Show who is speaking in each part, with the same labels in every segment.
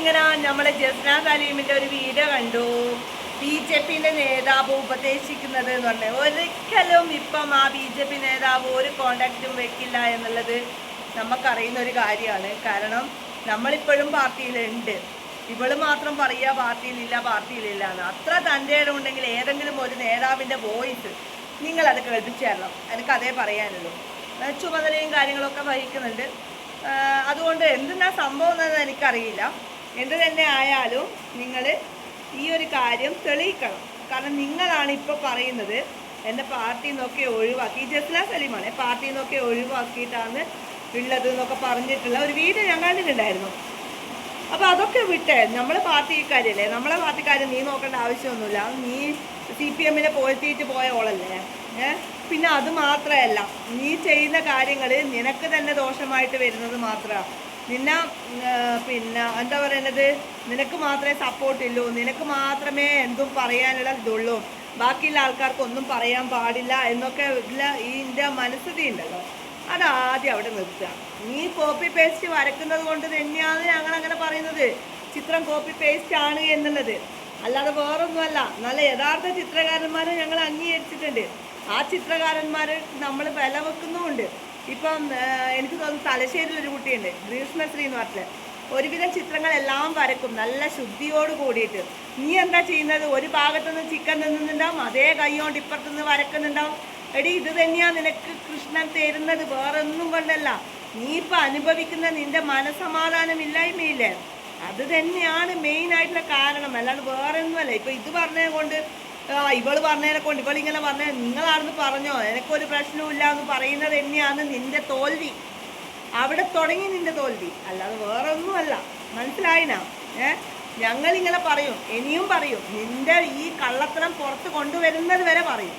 Speaker 1: ഇങ്ങനെ നമ്മളെ ജസ്ന സലീമിന്റെ ഒരു വീഡിയോ കണ്ടു? ബി ജെ പിന്റെ നേതാവ് ഉപദേശിക്കുന്നത് എന്ന് പറഞ്ഞത് ഒരിക്കലും ഇപ്പം ആ ബി ജെ പി നേതാവ് ഒരു കോണ്ടാക്റ്റും വെക്കില്ല എന്നുള്ളത് നമുക്കറിയുന്ന ഒരു കാര്യമാണ്. കാരണം നമ്മളിപ്പോഴും പാർട്ടിയിലുണ്ട്. ഇവൾ മാത്രം പറയുക പാർട്ടിയിലില്ല പാർട്ടിയിലില്ല എന്ന്. അത്ര തന്റെ ഉണ്ടെങ്കിൽ ഏതെങ്കിലും ഒരു നേതാവിന്റെ വോയിസ് നിങ്ങളത് കേൾപ്പിച്ചു തരണം. എനിക്ക് അതേ പറയാനുള്ളൂ. ചുമതലയും കാര്യങ്ങളൊക്കെ വഹിക്കുന്നുണ്ട്. അതുകൊണ്ട് എന്തിനാ സംഭവം എന്നത് എനിക്കറിയില്ല. എന്ത് തന്നെ ആയാലും നിങ്ങൾ ഈ ഒരു കാര്യം തെളിയിക്കണം. കാരണം നിങ്ങളാണ് ഇപ്പോൾ പറയുന്നത് എന്റെ പാർട്ടിയിൽ നിന്നൊക്കെ ഒഴിവാക്കി ജസ്ല സലീമാണ് പാർട്ടിയിൽ നിന്നൊക്കെ ഒഴിവാക്കിയിട്ടാണ് ഉള്ളത് എന്നൊക്കെ പറഞ്ഞിട്ടുള്ള ഒരു വീഡിയോ ഞാൻ കണ്ടിട്ടുണ്ടായിരുന്നു. അപ്പോൾ അതൊക്കെ വിട്ടേ നമ്മളെ പാർട്ടിക്കാരല്ലേ നമ്മളെ പാർട്ടിക്കാരെ നീ നോക്കേണ്ട ആവശ്യമൊന്നുമില്ല. നീ സി പി എമ്മിനെ പോഴ്ത്തിയിട്ട് പോയ ഓളല്ലേ ഏ? പിന്നെ അത് മാത്രമല്ല നീ ചെയ്യുന്ന കാര്യങ്ങൾ നിനക്ക് തന്നെ ദോഷമായിട്ട് വരുന്നത് മാത്രമാണ്. നിന്നെ പിന്നെ എന്താ പറയുന്നത് നിനക്ക് മാത്രമേ സപ്പോർട്ട് ഉള്ളൂ നിനക്ക് മാത്രമേ എന്തും പറയാനുള്ള ഇതുള്ളൂ. ബാക്കിയുള്ള ആൾക്കാർക്ക് ഒന്നും പറയാൻ പാടില്ല എന്നൊക്കെ ഉള്ള ഈ ഇന്ത്യ മനസ്ഥിതി ഉണ്ടല്ലോ. ആദ്യം അവിടെ നിർത്തുക. നീ കോപ്പി പേസ്റ്റ് വരക്കുന്നത് കൊണ്ട് തന്നെയാണ് ഞങ്ങൾ അങ്ങനെ പറയുന്നത്. ചിത്രം കോപ്പി പേസ്റ്റ് ആണ് എന്നുള്ളത്. അല്ലാതെ വേറൊന്നുമല്ല. നല്ല യഥാർത്ഥ ചിത്രകാരന്മാരെ ഞങ്ങൾ അംഗീകരിച്ചിട്ടുണ്ട്. ആ ചിത്രകാരന്മാർ നമ്മൾ വില വെക്കുന്നുമുണ്ട്. ഇപ്പം എനിക്ക് തോന്നുന്നു തലശ്ശേരിയിലൊരു കുട്ടിയുണ്ട് ഗ്രീഷ്മശ്രീ എന്ന് പറഞ്ഞിട്ട് ഒരുവിധം ചിത്രങ്ങളെല്ലാം വരക്കും നല്ല ശുദ്ധിയോട് കൂടിയിട്ട്. നീ എന്താ ചെയ്യുന്നത്? ഒരു ഭാഗത്തുനിന്ന് ചിക്കൻ തിന്നുന്നുണ്ടാവും അതേ കൈ കൊണ്ട് ഇപ്പുറത്തുനിന്ന് വരക്കുന്നുണ്ടാവും. എടി ഇത് തന്നെയാണ് നിനക്ക് കൃഷ്ണൻ തരുന്നത് വേറൊന്നും കൊണ്ടല്ല. നീ ഇപ്പം അനുഭവിക്കുന്ന നിന്റെ മനസമാധാനം ഇല്ലായ്മയില്ലേ? അത് തന്നെയാണ് മെയിൻ ആയിട്ടുള്ള കാരണം അല്ലാണ്ട് വേറെ ഒന്നുമല്ല ഇപ്പം ഇത് പറഞ്ഞത് കൊണ്ട് ഇവൾ പറഞ്ഞതിനെ കൊണ്ട് ഇവളിങ്ങനെ പറഞ്ഞ നിങ്ങളാണെന്ന് പറഞ്ഞോ? എനിക്കൊരു പ്രശ്നവും ഇല്ല എന്ന് പറയുന്നത് തന്നെയാണ് നിന്റെ തോൽവി. അവിടെ തുടങ്ങി നിന്റെ തോൽവി. അല്ലാതെ വേറെ ഒന്നുമല്ല മനസ്സിലായിനാ? ഏ? ഞങ്ങളിങ്ങനെ പറയും. ഇനിയും പറയും. നിന്റെ ഈ കള്ളത്തരം പുറത്ത് കൊണ്ടുവരുന്നത് വരെ പറയും.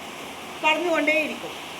Speaker 1: പറഞ്ഞുകൊണ്ടേയിരിക്കും.